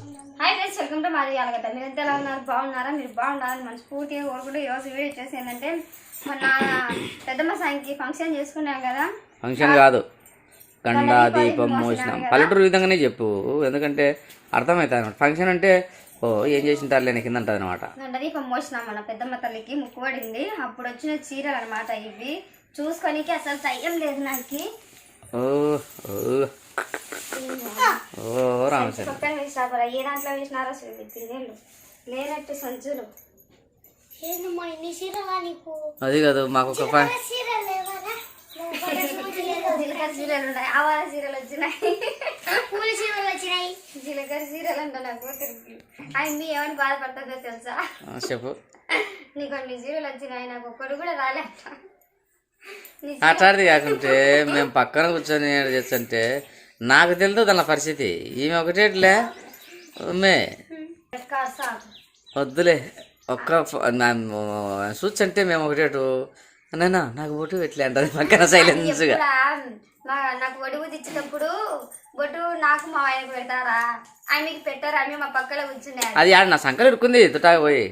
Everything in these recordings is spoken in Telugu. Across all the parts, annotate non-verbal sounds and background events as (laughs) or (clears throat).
హాయ్ ఫ్రెండ్స్ వెల్కమ్ టు మాది అలగట మీరు ఎంత ఎలా ఉన్నారు? బాగున్నారా? మీరు బాగున్నారని మనస్ఫూర్తిగా కోరుకుంటూ ఈరోజు వీడియో వచ్చేసి ఏంటంటే మొన్న పెద్దమ్మ సాయంకి ఫంక్షన్ చేసుకున్నాం కదా. ఫంక్షన్ కాదు. గండా దీపం మోసినాం. పల్లెటూరు విధంగానే చెప్పు. ఎందుకంటే అర్థమవుతుంది అనమాట. ఫంక్షన్ అంటే ఓ ఏం చేసింటారు లేని కింద ఉంటుంది అనమాట. దీపం మోసినాం మన పెద్దమ్మ తల్లికి ముక్కుబడింది అప్పుడు వచ్చిన చీరలు అనమాట ఇవి. చూసుకోనికి అసలు టైం లేదు నాకు. ఓ. ఓ ఓ రామచంద్ర పక్కన వేసినారా ఏ దాంట్లో వేసినారో అసలు తినేళ్ళు లేనట్టు సంచులు నీకు? అది కాదు మాకు ఒక ఫ- చీరలు లేవరా (laughs) జీలకర్ర చీరలు ఉన్నాయి ఆవాల చీరలు వచ్చినాయి. పూల చీరలు వచ్చినాయి. జీలకర్ర చీరలు అంట నా కూతురికి ఆయన మీ ఏమని బాధపడుతుందో తెలుసా? ఆ, చెప్పు. నీకు చీరలు వచ్చినాయి నాకు ఒక్కడు కూడా రాలే అట్లాంటిది కాకుంటే మేము పక్కన కూర్చొని ఏడు చేస్తుంటే నాకు తెలుసు దాని పరిస్థితి. ఈమె ఒకటేట్లే మే కాస్త వద్దులే. ఒక్క చూచంటే మేము ఒకటేటు నాన్న నాకు బొట్టు పెట్టలే అంటది పక్కన సైలెన్స్గా నాకు ఇచ్చేటప్పుడు బొట్టు నాకు మా ఆయనకు పెడతారా? ఆయన మీకు పెట్టారా? ఆమె మా పక్కన కూర్చున్నారు అది ఆడ నా సంకలు ఇరుక్కుంది తుటాగా పోయి.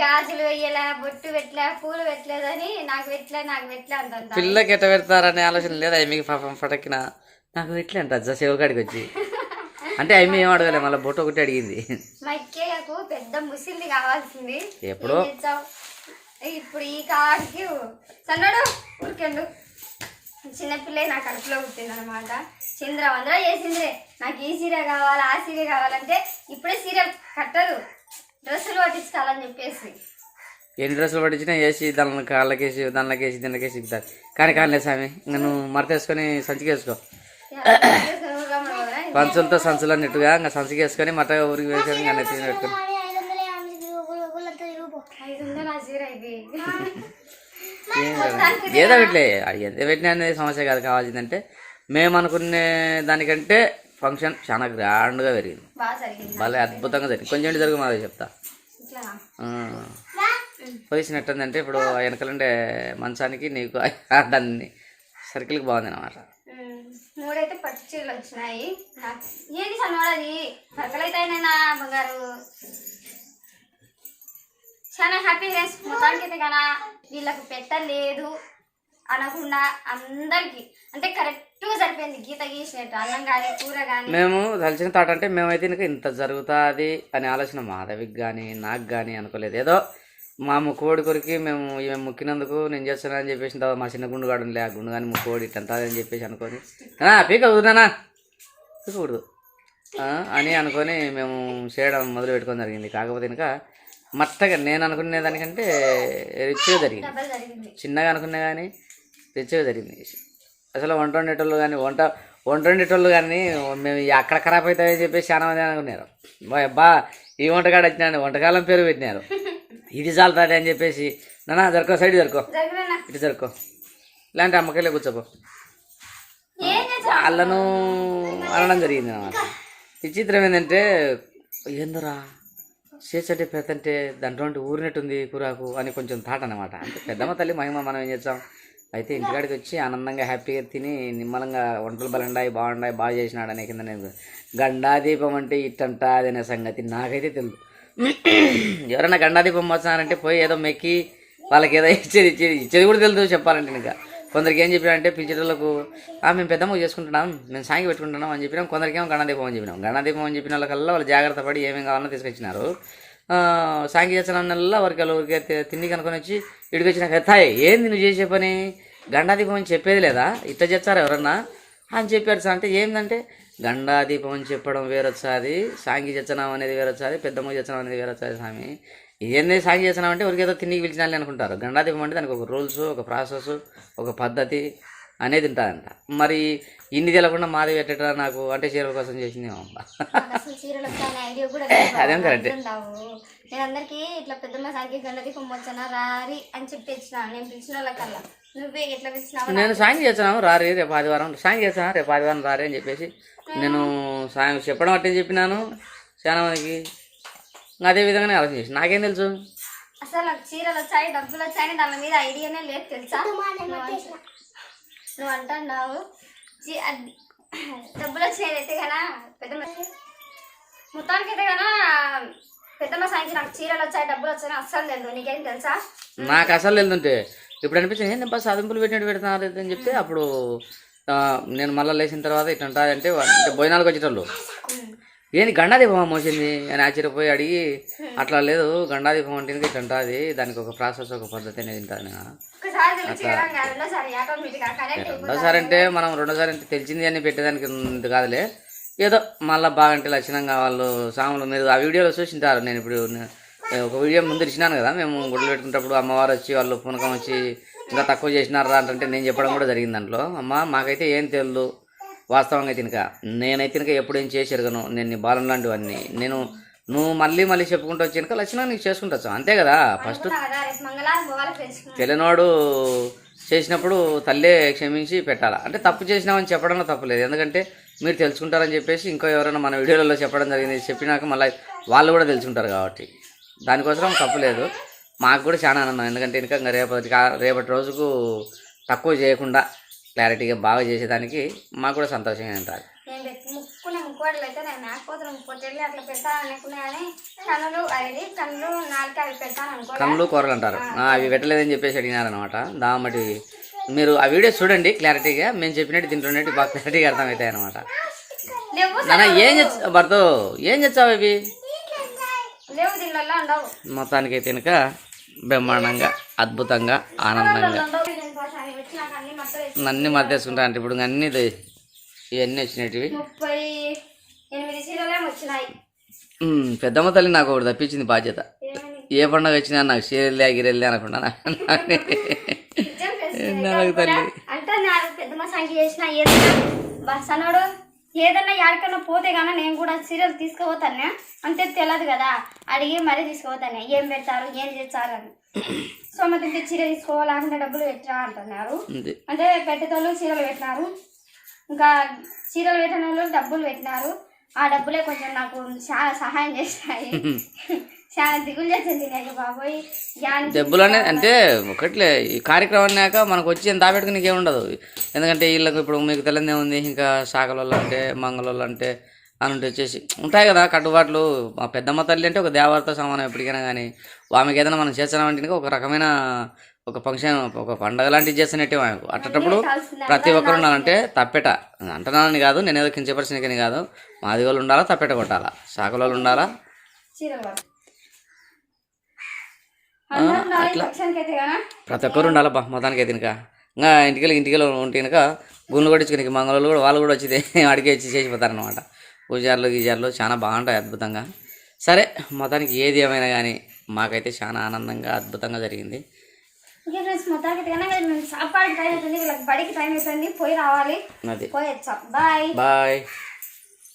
గాజులు వేయలే బొట్టు పెట్టలే పూలు పెట్టలేదని నాకు పెట్టలే నాకు పెట్టలే అంటుంటా పిల్లకి ఎట్ట పెడతారనే ఆలోచన లేదా మీకు పాపం పటకిన నాకు పెట్టలే అంట అజ్జ శివకాడికి వచ్చి. అంటే అమ్మ ఏం అడగలే మళ్ళీ బొట్టు ఒకటి అడిగింది. ఇక్కయ్యకు పెద్ద ముసిల్ది కావాల్సింది. ఎప్పుడో? ఇప్పుడు ఈ కాడికి సన్నాడు ఊరికెళ్ళు. చిన్నపిల్ల నా కడుపులో పుట్టింది అనమాట చంద్ర వందర చేసిందిరే. నాకు ఈ సీర కావాలి ఆ సీర కావాలంటే ఇప్పుడే సీర కట్టదు డ్రెస్సులు పట్టించుకోవాలని చెప్పేసి. ఎన్ని డ్రెస్సులు పట్టించినా వేసి దాని కాళ్ళకేసి దానిలోకేసి దీనిలోకేసి ఇస్తారు కానీ కానిలే స్వామి నువ్వు మరతేసుకొని సంచికేసుకో. పంచులతో సంచులు అన్నట్టుగా ఇంకా సంచికేసుకొని మట ఊరికి వేసుకొని ఇంకా నెత్తిన పెట్టుకొని. ఏదో పెట్టలే ఎంత పెట్టినా అనేది సమస్య కాదు. కావాల్సిందంటే మేము అనుకునే దానికంటే ఫంక్షన్ చాలా గ్రాండ్గా జరిగింది. భలే అద్భుతంగా జరిగింది. కొంచెం జరుగు మాది చెప్తా. పొజిషన్ ఎట్టుందంటే ఇప్పుడు వెనకలుండే మంచానికి నీకు దాన్ని సర్కిల్కి బాగుంది అనమాట ఉమ్, మూడైతే పట్టు చీరలు వచ్చినాయి. నాకు ఏంటి సన్నవాడది పక్కలైతే అయినా బంగారు? చాలా హ్యాపీ ఫ్రెండ్స్ మొత్తానికి అయితే కన్నా వీళ్ళకు పెట్టలేదు అనకుండా అందరికి. అంటే కరెక్ట్గా సరిపోయింది. గీత గీసినట్టు అన్నం కానీ కూర కానీ మేము తలిచిన తాట అంటే మేమైతే ఇంకా ఇంత జరుగుతుంది అనే ఆలోచన మాధవికి కానీ నాకు కానీ అనుకోలేదు. ఏదో మా ముక్కుకోడి కొరికి మేము ఈమె ముక్కినందుకు నేను చేస్తాను అని చెప్పేసి తర్వాత మా చిన్న గుండుగాడు లే ఆ గుండు కానీ ముక్కుకోడి ఇట్టంతా అని చెప్పేసి అనుకొని. "ఆ, పీక పీకకూడదు ఆ, అని అనుకొని మేము చేయడం మొదలు పెట్టుకోవడం జరిగింది. కాకపోతే ఇంకా మట్టగా నేను అనుకునే దానికంటే రిచ్గా జరిగింది. చిన్నగా అనుకున్నా కానీ రిచ్గా జరిగింది. అసలు వంట వండేటోళ్ళు కానీ వంట వంట వండేటోళ్ళు కానీ మేము ఈ అక్కడ ఖరాబ్ అవుతాయని చెప్పేసి చాలా మంది అనుకున్నారు. బా ఈ వంటకాడ వచ్చినాడు. వంటకాలం పేరు పెట్టినారు. ఇది చాలుతుంది అని చెప్పేసి. నాన్న జరుకో సైడ్ జరుకో జరిగిన ఇటు జరుకో ఇలాంటి అమ్మకాయలే కూర్చోపో. వాళ్ళను అనడం జరిగింది అన్నమాట విచిత్రం ఏంటంటే ఏందరా? చేసంటే పెద్దంటే దాంట్లో ఉంటే ఊరినట్టుంది కూరాకు అని కొంచెం థాట్ అనమాట అంటే పెద్దమ్మ తల్లి మహిమ మనం ఏం చేస్తాం? అయితే ఇంటికాడికి వచ్చి ఆనందంగా హ్యాపీగా తిని నిమ్మలంగా వంటలు బలండాయి బాగుండాయి బాగా చేసినాడు అనే కింద నేను గండాదీపం అంటే ఇట్టంటా అనే సంగతి నాకైతే తెలియదు ఎవరైనా గండాదీపం వచ్చారంటే పోయి ఏదో మెక్కి వాళ్ళకి ఏదో ఇచ్చేది ఇచ్చేది ఇచ్చేది కూడా తెలియదు చెప్పాలంటే ఇంకా. కొందరికి ఏం చెప్పినారంటే పిలిచేటోళ్ళకు మేము పెద్దమ్మ చేసుకుంటున్నాం మేము సాంగి పెట్టుకుంటున్నాం అని చెప్పినాం. కొందరికేమో గణదీపం అని చెప్పినాం. గణదీపం అని చెప్పిన వాళ్ళకల్లా వాళ్ళు జాగ్రత్త పడి ఏమేమి కావాలన్నా తీసుకొచ్చినారు. సాంగి చేసిన వారికి వాళ్ళు ఊరికే తిండి కనుకొని వచ్చి ఇడికి వచ్చిన ఎత్తాయి ఏంది నువ్వు చేసే పని? గండాదీపం అని చెప్పేది లేదా? ఇట్లా చేస్తారా ఎవరన్నా? అని చెప్పారు సార్. అంటే ఏంటంటే గండాదీపం అని చెప్పడం వేరొచ్చాది సాంగి చచ్చనం అనేది వేరొచ్చాది పెద్దమ్మ చచ్చనం అనేది వేరొచ్చాది స్వామి. ఏంది సాంగి చేస్తున్నాం అంటే ఎవరికి ఏదో తిండికి పిలిచినాలి అనుకుంటారు. గండాదీపం అంటే దానికి ఒక రూల్స్ ఒక ప్రాసెస్ ఒక పద్ధతి అనేది ఉంటుందంట. మరి ఇన్ని తెలకుండా మాది పెట్టరా నాకు అంటే చీరల కోసం చేసింది. (laughs) అదేం కరెక్టే. నేను అందరికి ఇట్లా పెద్దమ్మ సాంకి గంటకి పొమ్మొచ్చానా రారి అని చెప్పి ఇచ్చిన నేను పిలిచిన వాళ్ళకల్లా. నేను సాయం చేస్తున్నాను రారి రేపు ఆదివారం. సాయం చేస్తాను రేపు ఆదివారం రారి అని చెప్పేసి. నేను సాయం చెప్పడం అంటే చెప్పినాను చాలా మందికి అదే విధంగానే ఆలోచన చేసి. నాకేం తెలుసు? అసలు నాకు చీరలు వచ్చాయి డబ్బులు వచ్చాయని దాని మీద ఐడియానే లేదు తెలుసా? నువ్వు అంట- నువ్వు అంటున్నావు డబ్బులు వచ్చినాయి అయితే కదా పెద్ద మొత్తానికి అయితే కన్నా పెద్దమ్మ సాయంత్రం నాకు చీరలు వచ్చాయి డబ్బులు వచ్చాయి అస్సలు తెలియదు నీకేం తెలుసా? నాకు అసలు వెళ్తుంటే ఇప్పుడు అనిపించింది బస్ సాధింపులు పెట్టినట్టు పెడుతున్నారు అని చెప్తే అప్పుడు నేను మళ్ళీ లేచిన తర్వాత ఇట్లా ఉంటుంది అంటే అంటే భోజనాలకు వచ్చేటోళ్ళు. ఏంది గండాదీపం మోసింది? అని ఆశ్చర్యపోయి అడిగి అట్లా లేదు గండాదీపం అంటే ఇట్లా ఉంటుంది? దానికి ఒక ప్రాసెస్ ఒక పద్ధతి అనేది కాదు రెండోసారి అంటే మనం రెండోసారి అంటే తెలిసింది అని పెట్టేదానికి కాదులే. ఏదో మళ్ళీ బాగంటే లక్షణంగా వాళ్ళు సాములు మీరు ఆ వీడియోలో చూసింటారు నేను ఇప్పుడు ఒక వీడియో ముందు ఇచ్చినాను కదా మేము గుడ్లు పెట్టుకున్నప్పుడు అమ్మవారు వచ్చి వాళ్ళు పునకం వచ్చి ఇంకా తక్కువ చేసినారా అంటే నేను చెప్పడం కూడా జరిగింది దాంట్లో. అమ్మ మాకైతే ఏం తెలియదు వాస్తవంగా అయితే నేనైతే తినక ఎప్పుడు ఏం చేసి ఎరగను నేను నీ బాలం లాంటివన్నీ నేను నువ్వు మళ్ళీ మళ్ళీ చెప్పుకుంటూ వచ్చి ఇంకా నీకు చేసుకుంటావు అంతే కదా ఫస్ట్ తెలియనోడు చేసినప్పుడు తల్లే క్షమించి పెట్టాలా? అంటే తప్పు చేసినామని చెప్పడంలో తప్పలేదు ఎందుకంటే మీరు తెలుసుకుంటారని చెప్పేసి ఇంకో ఎవరైనా మన వీడియోలలో చెప్పడం జరిగింది చెప్పినాక మళ్ళీ వాళ్ళు కూడా తెలుసుకుంటారు కాబట్టి. దానికోసం తప్పులేదు మాకు కూడా చాలా ఆనందం. ఎందుకంటే ఇంకా రేపటి రేపటి రోజుకు తక్కువ చేయకుండా క్లారిటీగా బాగా చేసేదానికి మాకు కూడా సంతోషంగా ఉంటుంది. నేను పెట్టి ముక్కునే ముక్కువాడలు అయితే నేను మేకపోతున్న ముక్కొచ్చేది అట్లా పెడతాను అనుకున్నా కానీ కన్నులు అది కన్నులు నాలుగు అవి పెడతాను అనుకో కళ్ళు కూరలు అంటారు. ఆ, అవి పెట్టలేదని చెప్పేసి అడిగినారనమాట దామటి మీరు ఆ వీడియో చూడండి క్లారిటీగా. మేము చెప్పినట్టు తింటున్నట్టు బాగా క్లారిటీగా అర్థమవుతాయి అనమాట నాన్న ఏం చచ్చ భర్త ఏం చచ్చావు ఇవి లేవు దీనిలో ఉండవు మొత్తానికి అయితే కనుక బ్రహ్మాండంగా అద్భుతంగా ఆనందంగా. అన్ని మర్దేసుకుంటా అంటే ఇప్పుడు అన్నీ ఇవన్నీ వచ్చినవి పెద్దమ్మ తల్లి నాకు ఒకటి తప్పించింది బాధ్యత. ఏ పండుగ వచ్చినా నాకు చీరెళ్ళే గిరెళ్ళే అనకుండా. నాకు తల్లి ఏదన్నా ఎక్కడికన్నా పోతే గానీ నేను కూడా సీరియల్ తీసుకుపోతాను. అంతే తెలియదు కదా. అడిగి మరీ తీసుకుపోతాను. ఏం పెడతారు? ఏం చేస్తారు అని. (clears throat) సోమతింటి చీర తీసుకోవాలంటే డబ్బులు పెట్టరా అంటున్నారు. అంటే పెట్టేటోళ్ళు చీరలు పెట్టినారు. ఇంకా చీరలు పెట్టిన వాళ్ళు డబ్బులు పెట్టినారు. ఆ డబ్బులే కొంచెం నాకు చాలా సహాయం చేస్తాయి (laughs) చాలా దిగులు చేసింది నేను బాబోయ్. యాన్ డబ్బులు అనేది అంటే ఒకట్లే ఈ కార్యక్రమం అన్నాక మనకు వచ్చి ఎంత దాపెట్టుకుని ఉండదు ఎందుకంటే వీళ్ళకి ఇప్పుడు మీకు తెలియదే ఉంది ఇంకా శాఖల అంటే మంగళ అంటే అని ఉంటే వచ్చేసి ఉంటాయి కదా కట్టుబాట్లు. మా పెద్దమ్మ తల్లి అంటే ఒక దేవత సమానం ఎప్పటికైనా కానీ ఆమెకి ఏదైనా మనం చేస్తున్నామంటే కనుక ఒక రకమైన ఒక ఫంక్షన్ ఒక పండగ లాంటివి చేస్తున్నట్టే ఆమెకు అట్టేటప్పుడు ప్రతి ఒక్కరు ఉండాలంటే తప్పెట. అంటున్నానని కాదు నేను ఏదో కించపరిచినకని కాదు. మాది వాళ్ళు ఉండాలా తప్పెట కొట్టాలా. శాఖల వాళ్ళు ఉండాలా కదా? ప్రతి ఒక్కరు ఉండాలి బా మొత్తానికి అయితే ఇంకా. ఇంకా ఇంటికి ఇంటికి ఉంటే కనుక గుండ్లు కొట్టించుకుని మంగళలు కూడా వాళ్ళు కూడా వచ్చి (laughs) అడిగి వచ్చి చేసిపోతారనమాట పూజార్లు గీజార్లు చాలా బాగుంటాయి అద్భుతంగా. సరే మొత్తానికి ఏది ఏమైనా కానీ మాకైతే చాలా ఆనందంగా అద్భుతంగా జరిగింది. ఇంకా ఫ్రెండ్స్ మొత్తానికి అయితే కనుక మేము సాపాడికి టైం అవుతుంది. వీళ్ళకి బడికి టైం అవుతుంది. పోయి రావాలి. అది. పోయి వచ్చాం. Bye bye